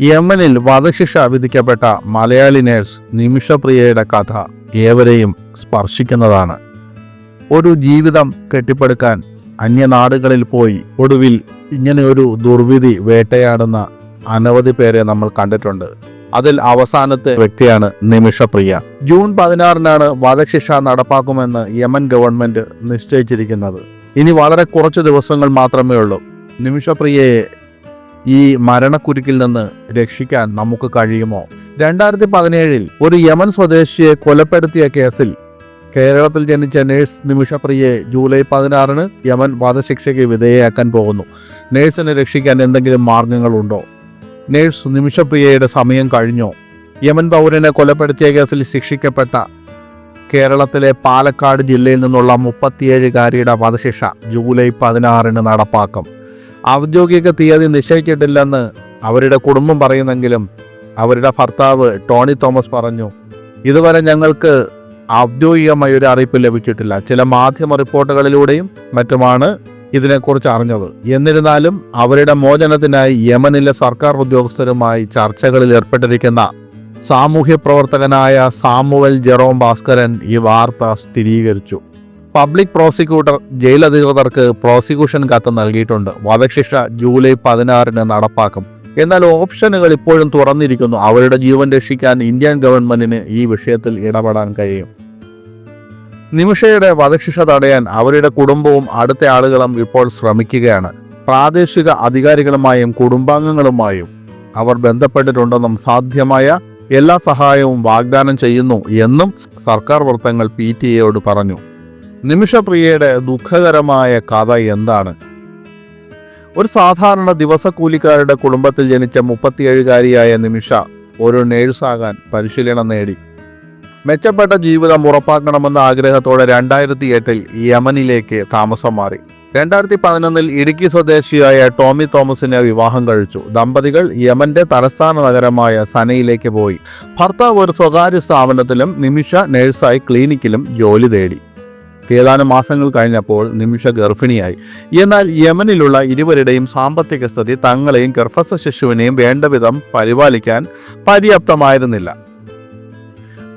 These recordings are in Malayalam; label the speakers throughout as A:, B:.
A: യമനിൽ വധശിക്ഷ വിധിക്കപ്പെട്ട മലയാളി നേഴ്സ് നിമിഷപ്രിയയുടെ കഥ ഏവരെയും സ്പർശിക്കുന്നതാണ്. ഒരു ജീവിതം കെട്ടിപ്പടുക്കാൻ അന്യനാടുകളിൽ പോയി ഒടുവിൽ ഇങ്ങനെ ഒരു ദുർവിധി വേട്ടയാടുന്ന അനവധി പേരെ നമ്മൾ കണ്ടിട്ടുണ്ട്. അതിൽ അവസാനത്തെ വ്യക്തിയാണ് നിമിഷപ്രിയ. ജൂൺ പതിനാറിനാണ് വധശിക്ഷ നടപ്പാക്കുമെന്ന് യമൻ ഗവൺമെന്റ് നിശ്ചയിച്ചിരിക്കുന്നത്. ഇനി വളരെ കുറച്ച് ദിവസങ്ങൾ മാത്രമേ ഉള്ളൂ. നിമിഷപ്രിയയെ ഈ മരണക്കുരുക്കിൽ നിന്ന് രക്ഷിക്കാൻ നമുക്ക് കഴിയുമോ? രണ്ടായിരത്തി പതിനേഴിൽ ഒരു യമൻ സ്വദേശിയെ കൊലപ്പെടുത്തിയ കേസിൽ കേരളത്തിൽ ജനിച്ച നേഴ്സ് നിമിഷപ്രിയെ ജൂലൈ പതിനാറിന് യമൻ വധശിക്ഷയ്ക്ക് വിധേയയാക്കാൻ പോകുന്നു. നേഴ്സിനെ രക്ഷിക്കാൻ എന്തെങ്കിലും മാർഗങ്ങളുണ്ടോ? നേഴ്സ് നിമിഷപ്രിയയുടെ സമയം കഴിഞ്ഞോ? യമൻ പൗരനെ കൊലപ്പെടുത്തിയ കേസിൽ ശിക്ഷിക്കപ്പെട്ട കേരളത്തിലെ പാലക്കാട് ജില്ലയിൽ നിന്നുള്ള മുപ്പത്തിയേഴുകാരിയുടെ വധശിക്ഷ ജൂലൈ പതിനാറിന് നടപ്പാക്കും. ഔദ്യോഗിക തീയതി നിശ്ചയിച്ചിട്ടില്ലെന്ന് അവരുടെ കുടുംബം പറയുന്നെങ്കിലും അവരുടെ ഭർത്താവ് ടോണി തോമസ് പറഞ്ഞു ഇതുവരെ ഞങ്ങൾക്ക് ഔദ്യോഗികമായ ഒരു അറിയിപ്പ് ലഭിച്ചിട്ടില്ല. ചില മാധ്യമ റിപ്പോർട്ടുകളിലൂടെയും മറ്റുമാണ് ഇതിനെക്കുറിച്ച് അറിഞ്ഞത്. എന്നിരുന്നാലും അവരുടെ മോചനത്തിനായി യമനിലെ സർക്കാർ ഉദ്യോഗസ്ഥരുമായി ചർച്ചകളിൽ ഏർപ്പെട്ടിരിക്കുന്ന സാമൂഹ്യ പ്രവർത്തകനായ സാമുവൽ ജെറോം ഭാസ്കരൻ ഈ വാർത്ത സ്ഥിരീകരിച്ചു. പബ്ലിക് പ്രോസിക്യൂട്ടർ ജയിൽ അധികൃതർക്ക് പ്രോസിക്യൂഷൻ കത്ത് നൽകിയിട്ടുണ്ട്. വധശിക്ഷ ജൂലൈ പതിനാറിന് നടപ്പാക്കും. എന്നാൽ ഓപ്ഷനുകൾ ഇപ്പോഴും തുറന്നിരിക്കുന്നു. അവരുടെ ജീവൻ രക്ഷിക്കാൻ ഇന്ത്യൻ ഗവൺമെന്റിന് ഈ വിഷയത്തിൽ ഇടപെടാൻ കഴിയും. നിമിഷയുടെ വധശിക്ഷ തടയാൻ അവരുടെ കുടുംബവും അടുത്ത ആളുകളും ഇപ്പോൾ ശ്രമിക്കുകയാണ്. പ്രാദേശിക അധികാരികളുമായും കുടുംബാംഗങ്ങളുമായും അവർ ബന്ധപ്പെട്ടിട്ടുണ്ടെന്നും സാധ്യമായ എല്ലാ സഹായവും വാഗ്ദാനം ചെയ്യുന്നു എന്നും സർക്കാർ വൃത്തങ്ങൾ പി ടി എയോട് പറഞ്ഞു. നിമിഷപ്രിയയുടെ ദുഃഖകരമായ കഥ എന്താണ്? ഒരു സാധാരണ ദിവസക്കൂലിക്കാരുടെ കുടുംബത്തിൽ ജനിച്ച മുപ്പത്തിയേഴുകാരിയായ നിമിഷ ഒരു നേഴ്സാകാൻ പരിശീലനം നേടി. മെച്ചപ്പെട്ട ജീവിതം ഉറപ്പാക്കണമെന്ന ആഗ്രഹത്തോടെ രണ്ടായിരത്തി എട്ടിൽ യമനിലേക്ക് താമസം മാറി. രണ്ടായിരത്തി പതിനൊന്നിൽ ഇടുക്കി സ്വദേശിയായ ടോമി തോമസിനെ വിവാഹം കഴിച്ചു. ദമ്പതികൾ യമന്റെ തലസ്ഥാന നഗരമായ സനയിലേക്ക് പോയി. ഭർത്താവ് ഒരു സ്വകാര്യ സ്ഥാപനത്തിലും നിമിഷ നഴ്സായി ക്ലിനിക്കിലും ജോലി തേടി. ഏതാനും മാസങ്ങൾ കഴിഞ്ഞപ്പോൾ നിമിഷ ഗർഭിണിയായി. എന്നാൽ യമനിലുള്ള ഇരുവരുടെയും സാമ്പത്തിക സ്ഥിതി തങ്ങളെയും ഗർഭസ്ഥ ശിശുവിനെയും വേണ്ടവിധം പരിപാലിക്കാൻ പര്യാപ്തമായിരുന്നില്ല.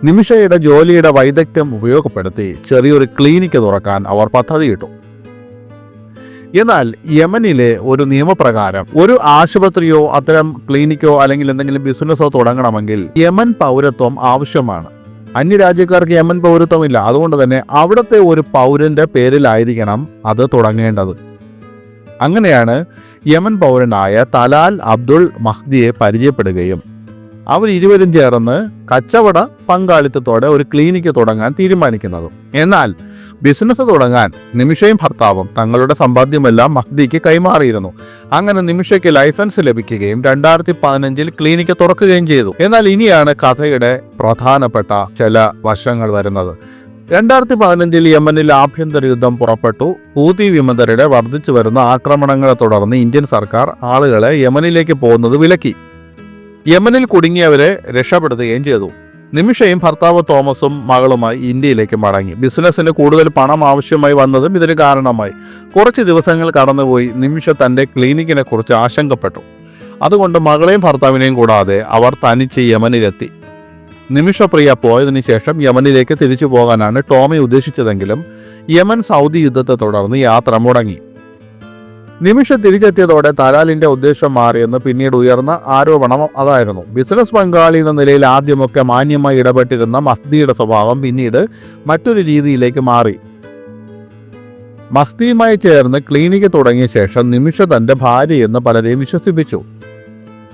A: നിമിഷയുടെ ജോലിയുടെ വൈദഗ്ധ്യം ഉപയോഗപ്പെടുത്തി ചെറിയൊരു ക്ലിനിക്ക് തുറക്കാൻ അവർ പദ്ധതിയിട്ടു. എന്നാൽ യമനിലെ ഒരു നിയമപ്രകാരം ഒരു ആശുപത്രിയോ അത്തരം ക്ലിനിക്കോ അല്ലെങ്കിൽ എന്തെങ്കിലും ബിസിനസ്സോ തുടങ്ങണമെങ്കിൽ യമൻ പൗരത്വം ആവശ്യമാണ്. അന്യരാജ്യക്കാർക്ക് യമൻ പൗരത്വമില്ല. അതുകൊണ്ട് തന്നെ അവിടുത്തെ ഒരു പൗരന്റെ പേരിലായിരിക്കണം അത് തുടങ്ങേണ്ടത്. അങ്ങനെയാണ് യമൻ പൗരനായ തലാൽ അബ്ദുൾ മഹ്ദിയെ പരിചയപ്പെടുകയും അവർ ഇരുവരും ചേർന്ന് കച്ചവട പങ്കാളിത്തത്തോടെ ഒരു ക്ലിനിക്ക് തുടങ്ങാൻ തീരുമാനിക്കുന്നത്. എന്നാൽ ബിസിനസ് തുടങ്ങാൻ നിമിഷയും ഭർത്താവും തങ്ങളുടെ സമ്പാദ്യമെല്ലാം മഹ്ദിക്ക് കൈമാറിയിരുന്നു. അങ്ങനെ നിമിഷയ്ക്ക് ലൈസൻസ് ലഭിക്കുകയും രണ്ടായിരത്തി പതിനഞ്ചിൽ ക്ലിനിക്ക് തുറക്കുകയും ചെയ്തു. എന്നാൽ ഇനിയാണ് കഥയുടെ പ്രധാനപ്പെട്ട ചില വശങ്ങൾ വരുന്നത്. രണ്ടായിരത്തി പതിനഞ്ചിൽ യമനിൽ ആഭ്യന്തര യുദ്ധം പുറപ്പെട്ടു. ഹൂതി വിമതരുടെ വർദ്ധിച്ചു വരുന്ന ആക്രമണങ്ങളെ തുടർന്ന് ഇന്ത്യൻ സർക്കാർ ആളുകളെ യമനിലേക്ക് പോകുന്നത് വിലക്കി. യമനിൽ കുടുങ്ങിയവരെ രക്ഷപ്പെടുത്തുകയും ചെയ്തു. നിമിഷയും ഭർത്താവ് തോമസും മകളുമായി ഇന്ത്യയിലേക്ക് മടങ്ങി. ബിസിനസ്സിന് കൂടുതൽ പണം ആവശ്യമായി വന്നതും ഇതിന് കാരണമായി. കുറച്ച് ദിവസങ്ങൾ കടന്നുപോയി നിമിഷ തന്റെ ക്ലിനിക്കിനെ കുറിച്ച് ആശങ്കപ്പെട്ടു. അതുകൊണ്ട് മകളെയും ഭർത്താവിനെയും കൂടാതെ അവർ തനിച്ച് യമനിലെത്തി. നിമിഷപ്രിയ പോയതിനു ശേഷം യമനിലേക്ക് തിരിച്ചു പോകാനാണ് ടോമി ഉദ്ദേശിച്ചതെങ്കിലും യമൻ സൗദി യുദ്ധത്തെ തുടർന്ന് യാത്ര മുടങ്ങി. നിമിഷ തിരിച്ചെത്തിയതോടെ തലാലിന്റെ ഉദ്ദേശം മാറിയെന്ന് പിന്നീട് ഉയർന്ന ആരോപണം അതായിരുന്നു. ബിസിനസ് പങ്കാളി എന്ന നിലയിൽ ആദ്യമൊക്കെ മാന്യമായി ഇടപെട്ടിരുന്ന മസ്തിയുടെ സ്വഭാവം പിന്നീട് മറ്റൊരു രീതിയിലേക്ക് മാറി. മസ്തിയുമായി ചേർന്ന് ക്ലിനിക്ക് തുടങ്ങിയ ശേഷം നിമിഷ തന്റെ ഭാര്യയെന്ന് പലരെയും വിശ്വസിപ്പിച്ചു.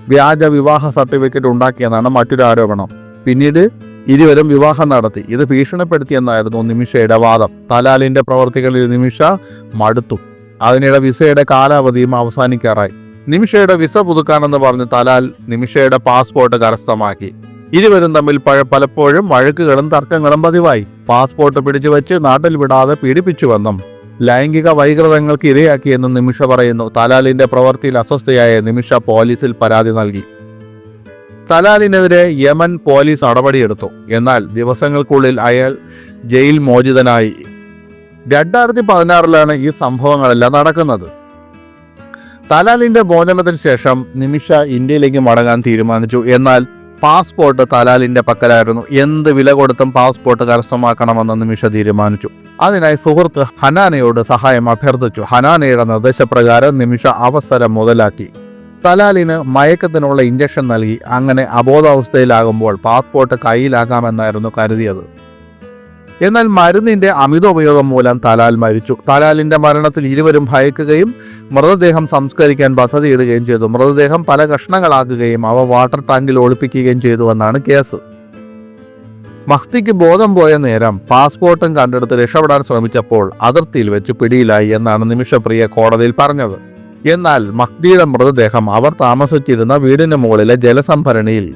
A: വ്യാജ വിവാഹ സർട്ടിഫിക്കറ്റ് ഉണ്ടാക്കിയെന്നാണ് മറ്റൊരു ആരോപണം. പിന്നീട് ഇരുവരും വിവാഹം നടത്തി. ഇത് ഭീഷണിപ്പെടുത്തിയെന്നായിരുന്നു നിമിഷയുടെ വാദം. തലാലിന്റെ പ്രവർത്തികളിൽ നിമിഷ മടുത്തു. അതിനിടെ വിസയുടെ കാലാവധിയും അവസാനിക്കാറായി. നിമിഷയുടെ വിസ പുതുക്കാനെന്ന് പറഞ്ഞ് തലാൽ നിമിഷയുടെ പാസ്പോർട്ട് കരസ്ഥമാക്കി. ഇരുവരും തമ്മിൽ പഴ- പലപ്പോഴും വഴക്കുകളും തർക്കങ്ങളും പതിവായി. പാസ്പോർട്ട് പിടിച്ചു വെച്ച് നാട്ടിൽ വിടാതെ പീഡിപ്പിച്ചുവെന്നും ലൈംഗിക വൈകൃതങ്ങൾക്ക് ഇരയാക്കിയെന്നും നിമിഷ പറയുന്നു. തലാലിന്റെ പ്രവൃത്തിയിൽ അസ്വസ്ഥയായ നിമിഷ പോലീസിൽ പരാതി നൽകി. തലാലിനെതിരെ യമൻ പോലീസ് നടപടിയെടുത്തു. എന്നാൽ ദിവസങ്ങൾക്കുള്ളിൽ അയാൾ ജയിൽ മോചിതനായി. രണ്ടായിരത്തി പതിനാറിലാണ് ഈ സംഭവങ്ങളെല്ലാം നടക്കുന്നത്. തലാലിന്റെ മോചനത്തിന് ശേഷം നിമിഷ ഇന്ത്യയിലേക്ക് മടങ്ങാൻ തീരുമാനിച്ചു. എന്നാൽ പാസ്പോർട്ട് തലാലിന്റെ പക്കലായിരുന്നു. എന്ത് വില കൊടുത്തും പാസ്പോർട്ട് കരസ്ഥമാക്കണമെന്ന് നിമിഷ തീരുമാനിച്ചു. അതിനായി സുഹൃത്ത് ഹനാനയോട് സഹായം അഭ്യർത്ഥിച്ചു. ഹനാനയുടെ നിർദ്ദേശപ്രകാരം നിമിഷ അവസരം മുതലാക്കി. തലാലിന് മയക്കത്തിനുള്ള ഇഞ്ചക്ഷൻ നൽകി. അങ്ങനെ അബോധാവസ്ഥയിലാകുമ്പോൾ പാസ്പോർട്ട് കയ്യിലാക്കാമെന്നായിരുന്നു കരുതിയത്. എന്നാൽ മരുന്നിന്റെ അമിത ഉപയോഗം മൂലം തലാൽ മരിച്ചു. തലാലിന്റെ മരണത്തിൽ ഇരുവരും ഭയക്കുകയും മൃതദേഹം സംസ്കരിക്കാൻ പദ്ധതിയിടുകയും ചെയ്തു. മൃതദേഹം പല കഷ്ണങ്ങളാക്കുകയും അവ വാട്ടർ ടാങ്കിൽ ഒളിപ്പിക്കുകയും ചെയ്തുവെന്നാണ് കേസ്. മഹ്തിക്ക് ബോധം പോയ നേരം പാസ്പോർട്ടും കണ്ടെടുത്ത് രക്ഷപ്പെടാൻ ശ്രമിച്ചപ്പോൾ അതിർത്തിയിൽ വെച്ച് പിടിയിലായി എന്നാണ് നിമിഷപ്രിയ കോടതിയിൽ പറഞ്ഞത്. എന്നാൽ മഹ്തിയുടെ മൃതദേഹം അവർ താമസിച്ചിരുന്ന വീടിന് മുകളിലെ ജലസംഭരണിയിൽ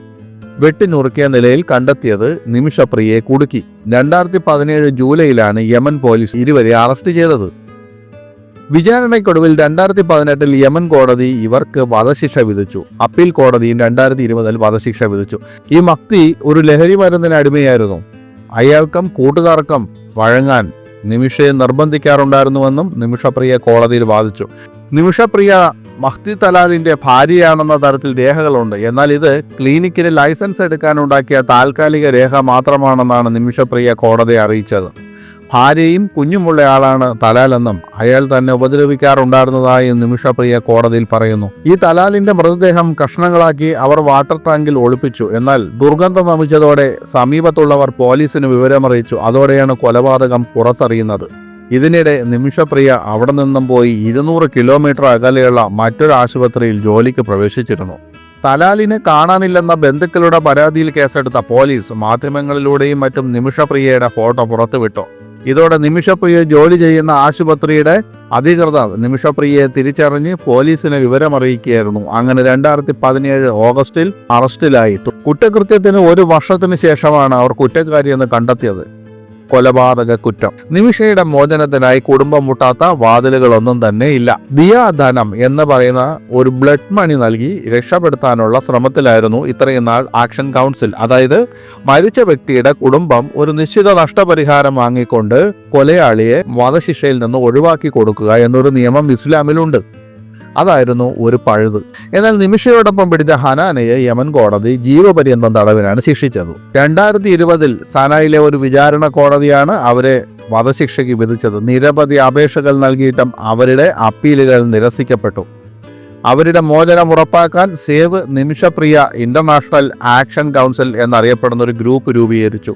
A: വെട്ടിനുറുക്കിയ നിലയിൽ കണ്ടെത്തിയത് നിമിഷപ്രിയയെ കുടുക്കി. രണ്ടായിരത്തി പതിനേഴ് ജൂലൈയിലാണ് യമൻ പോലീസ് ഇരുവരെ അറസ്റ്റ് ചെയ്തത്. വിചാരണയ്ക്കൊടുവിൽ രണ്ടായിരത്തി പതിനെട്ടിൽ യമൻ കോടതി ഇവർക്ക് വധശിക്ഷ വിധിച്ചു. അപ്പീൽ കോടതിയും രണ്ടായിരത്തി ഇരുപതിൽ വധശിക്ഷ വിധിച്ചു. ഈ മക്തി ഒരു ലഹരി മരുന്നിന് അടിമയായിരുന്നു. അയാൾക്കും കൂട്ടുകാർക്കും വഴങ്ങാൻ നിമിഷയെ നിർബന്ധിക്കാറുണ്ടായിരുന്നുവെന്നും നിമിഷപ്രിയ കോടതിയിൽ വാദിച്ചു. നിമിഷപ്രിയ മഹ്തി തലാലിന്റെ ഭാര്യയാണെന്ന തരത്തിൽ രേഖകളുണ്ട്. എന്നാൽ ഇത് ക്ലിനിക്കിന് ലൈസൻസ് എടുക്കാനുണ്ടാക്കിയ താൽക്കാലിക രേഖ മാത്രമാണെന്നാണ് നിമിഷപ്രിയ കോടതി അറിയിച്ചത്. ഭാര്യയും കുഞ്ഞുമുള്ളയാളാണ് തലാലെന്നും അയാൾ തന്നെ ഉപദ്രവിക്കാറുണ്ടായിരുന്നതായും നിമിഷപ്രിയ കോടതിയിൽ പറയുന്നു. ഈ തലാലിന്റെ മൃതദേഹം കഷ്ണങ്ങളാക്കി അവർ വാട്ടർ ടാങ്കിൽ ഒളിപ്പിച്ചു. എന്നാൽ ദുർഗന്ധം നമിച്ചതോടെ സമീപത്തുള്ളവർ പോലീസിന് വിവരമറിയിച്ചു. അതോടെയാണ് കൊലപാതകം പുറത്തറിയുന്നത്. ഇതിനിടെ നിമിഷപ്രിയ അവിടെ നിന്നും പോയി ഇരുന്നൂറ് കിലോമീറ്റർ അകലെയുള്ള മറ്റൊരു ആശുപത്രിയിൽ ജോലിക്ക് പ്രവേശിച്ചിരുന്നു. തലാലിനെ കാണാനില്ലെന്ന ബന്ധുക്കളുടെ പരാതിയിൽ കേസെടുത്ത പോലീസ് മാധ്യമങ്ങളിലൂടെയും മറ്റും നിമിഷപ്രിയയുടെ ഫോട്ടോ പുറത്തുവിട്ടു. ഇതോടെ നിമിഷപ്രിയ ജോലി ചെയ്യുന്ന ആശുപത്രിയുടെ അധികൃതർ നിമിഷപ്രിയയെ തിരിച്ചറിഞ്ഞ് പോലീസിനെ വിവരമറിയിക്കുകയായിരുന്നു. അങ്ങനെ രണ്ടായിരത്തി പതിനേഴ് ഓഗസ്റ്റിൽ അറസ്റ്റിലായി. കുറ്റകൃത്യത്തിന് ഒരു വർഷത്തിന് ശേഷമാണ് അവർ കുറ്റക്കാരിയെന്ന് കണ്ടെത്തിയത്. കൊലപാതക കുറ്റം. നിമിഷയുടെ മോചനത്തിനായി കുടുംബം മുട്ടാത്ത വാതിലുകളൊന്നും തന്നെ ഇല്ല. ദിയാധനം എന്ന് പറയുന്ന ഒരു ബ്ലഡ് മണി നൽകി രക്ഷപ്പെടുത്താനുള്ള ശ്രമത്തിലായിരുന്നു ഇത്രയും നാൾ ആക്ഷൻ കൗൺസിൽ. അതായത് മരിച്ച വ്യക്തിയുടെ കുടുംബം ഒരു നിശ്ചിത നഷ്ടപരിഹാരം വാങ്ങിക്കൊണ്ട് കൊലയാളിയെ വധശിക്ഷയിൽ നിന്ന് ഒഴിവാക്കി കൊടുക്കുക എന്നൊരു നിയമം ഇസ്ലാമിലുണ്ട്. അതായിരുന്നു ഒരു പഴുത്. എന്നാൽ നിമിഷയോടൊപ്പം പിടിച്ച ഹനാനയെ യമൻ കോടതി ജീവപര്യന്തം തടവിനാണ് ശിക്ഷിച്ചത്. രണ്ടായിരത്തി ഇരുപതിൽ സനായിലെ ഒരു വിചാരണ കോടതിയാണ് അവരെ വധശിക്ഷയ്ക്ക് വിധിച്ചത്. നിരവധി അപേക്ഷകൾ നൽകിയിട്ടും അവരുടെ അപ്പീലുകൾ നിരസിക്കപ്പെട്ടു. അവരുടെ മോചനം ഉറപ്പാക്കാൻ save Nimishapriya international action council എന്നറിയപ്പെടുന്ന ഒരു ഗ്രൂപ്പ് രൂപീകരിച്ചു.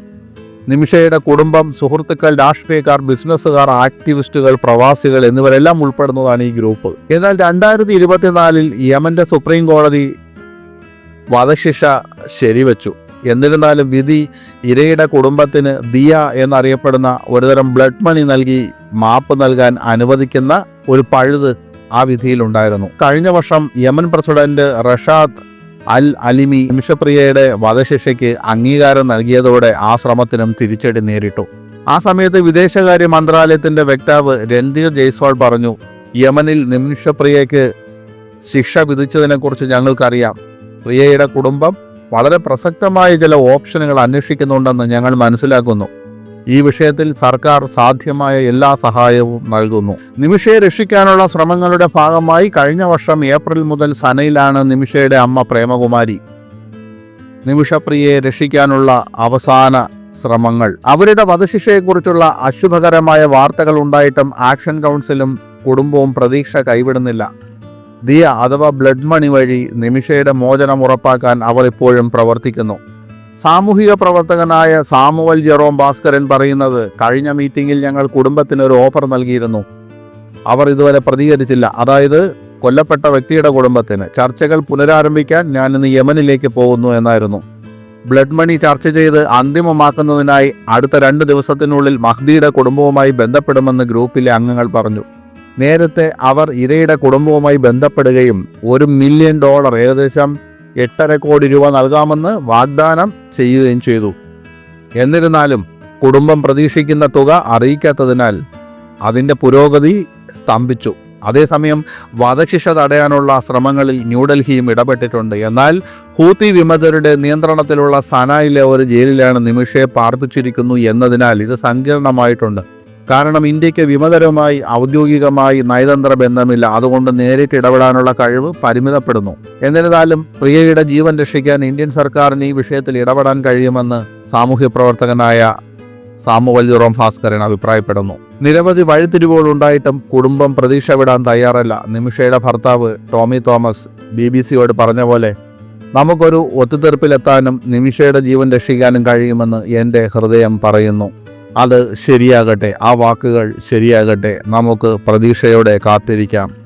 A: നിമിഷയുടെ കുടുംബം സുഹൃത്തുക്കൾ രാഷ്ട്രീയക്കാർ ബിസിനസ്സുകാർ ആക്ടിവിസ്റ്റുകൾ പ്രവാസികൾ എന്നിവരെല്ലാം ഉൾപ്പെടുന്നതാണ് ഈ ഗ്രൂപ്പ്. എന്നാൽ രണ്ടായിരത്തി ഇരുപത്തിനാലിൽ യമന്റെ സുപ്രീം കോടതി വധശിക്ഷ ശരിവച്ചു. എന്നിരുന്നാലും വിധി ഇരയുടെ കുടുംബത്തിന് ദിയ എന്നറിയപ്പെടുന്ന ഒരുതരം ബ്ലഡ് മണി നൽകി മാപ്പ് നൽകാൻ അനുവദിക്കുന്ന ഒരു പഴുത് ആ വിധിയിലുണ്ടായിരുന്നു. കഴിഞ്ഞ വർഷം Yemen president Rashad al Alimi നിമിഷപ്രിയയുടെ വധശിക്ഷയ്ക്ക് അംഗീകാരം നൽകിയതോടെ ആ ശ്രമത്തിനും തിരിച്ചടി നേരിട്ടു. ആ സമയത്ത് വിദേശകാര്യ മന്ത്രാലയത്തിന്റെ വക്താവ് രൺധീർ ജയ്സ്വാൾ പറഞ്ഞു യമനിൽ നിമിഷപ്രിയയ്ക്ക് ശിക്ഷ വിധിച്ചതിനെക്കുറിച്ച് ഞങ്ങൾക്കറിയാം. പ്രിയയുടെ കുടുംബം വളരെ പ്രസക്തമായ ചില ഓപ്ഷനുകൾ അന്വേഷിക്കുന്നുണ്ടെന്ന് ഞങ്ങൾ മനസ്സിലാക്കുന്നു. ഈ വിഷയത്തിൽ സർക്കാർ സാധ്യമായ എല്ലാ സഹായവും നൽകുന്നു. നിമിഷയെ രക്ഷിക്കാനുള്ള ശ്രമങ്ങളുടെ ഭാഗമായി കഴിഞ്ഞ വർഷം ഏപ്രിൽ മുതൽ സനയിലാണ് നിമിഷയുടെ അമ്മ പ്രേമകുമാരി. നിമിഷപ്രിയയെ രക്ഷിക്കാനുള്ള അവസാന ശ്രമങ്ങൾ. അവരുടെ വധശിക്ഷയെക്കുറിച്ചുള്ള അശുഭകരമായ വാർത്തകൾ ഉണ്ടായിട്ടും ആക്ഷൻ കൗൺസിലും കുടുംബവും പ്രതീക്ഷ കൈവിടുന്നില്ല. ദിയ അഥവാ ബ്ലഡ് മണി വഴി നിമിഷയുടെ മോചനം ഉറപ്പാക്കാൻ അവർ ഇപ്പോഴും പ്രവർത്തിക്കുന്നു. സാമൂഹിക പ്രവർത്തകനായ സാമുവൽ ജെറോം ഭാസ്കരൻ പറയുന്നത് കഴിഞ്ഞ മീറ്റിംഗിൽ ഞങ്ങൾ കുടുംബത്തിന് ഒരു ഓഫർ നൽകിയിരുന്നു. അവർ ഇതുവരെ പ്രതികരിച്ചില്ല. അതായത് കൊല്ലപ്പെട്ട വ്യക്തിയുടെ കുടുംബത്തിന്. ചർച്ചകൾ പുനരാരംഭിക്കാൻ ഞാൻ ഇന്ന് യമനിലേക്ക് പോകുന്നു എന്നായിരുന്നു. ബ്ലഡ് മണി ചർച്ച ചെയ്ത് അന്തിമമാക്കുന്നതിനായി അടുത്ത രണ്ട് ദിവസത്തിനുള്ളിൽ മഹ്ദിയുടെ കുടുംബവുമായി ബന്ധപ്പെടുമെന്ന് ഗ്രൂപ്പിലെ അംഗങ്ങൾ പറഞ്ഞു. നേരത്തെ അവർ ഇരയുടെ കുടുംബവുമായി ബന്ധപ്പെടുകയും ഒരു മില്യൺ ഡോളർ ഏകദേശം എട്ടര കോടി രൂപ നൽകാമെന്ന് വാഗ്ദാനം ചെയ്യുകയും ചെയ്തു. എന്നിരുന്നാലും കുടുംബം പ്രതീക്ഷിക്കുന്ന തുക അറിയിക്കാത്തതിനാൽ അതിന്റെ പുരോഗതി സ്തംഭിച്ചു. അതേസമയം വധശിക്ഷ തടയാനുള്ള ശ്രമങ്ങളിൽ ന്യൂഡൽഹിയും ഇടപെട്ടിട്ടുണ്ട്. എന്നാൽ ഹൂത്തി വിമതരുടെ നിയന്ത്രണത്തിലുള്ള സനായിലെ ഒരു ജയിലിലാണ് നിമിഷയെ പാർപ്പിച്ചിരിക്കുന്നു എന്നതിനാൽ ഇത് സങ്കീർണമായിട്ടുണ്ട്. കാരണം ഇന്ത്യയ്ക്ക് വിമതരവുമായി ഔദ്യോഗികമായി നയതന്ത്ര ബന്ധമില്ല. അതുകൊണ്ട് നേരിട്ട് ഇടപെടാനുള്ള കഴിവ് പരിമിതപ്പെടുന്നു. എന്നിരുന്നാലും പ്രിയയുടെ ജീവൻ രക്ഷിക്കാൻ ഇന്ത്യൻ സർക്കാരിന് ഈ വിഷയത്തിൽ ഇടപെടാൻ കഴിയുമെന്ന് സാമൂഹ്യ പ്രവർത്തകനായ സാമുവല്യുറോം ഭാസ്കരൻ അഭിപ്രായപ്പെടുന്നു. നിരവധി വഴിത്തിരിവുകൾ ഉണ്ടായിട്ടും കുടുംബം പ്രതീക്ഷ വിടാൻ തയ്യാറല്ല. നിമിഷയുടെ ഭർത്താവ് ടോമി തോമസ് ബി ബി സിയോട് പറഞ്ഞ പോലെ നമുക്കൊരു ഒത്തുതീർപ്പിലെത്താനും നിമിഷയുടെ ജീവൻ രക്ഷിക്കാനും കഴിയുമെന്ന് എന്റെ ഹൃദയം പറയുന്നു. അത് ശരിയാകട്ടെ. ആ വാക്കുകൾ ശരിയാകട്ടെ. നമുക്ക് പ്രതീക്ഷയോടെ കാത്തിരിക്കാം.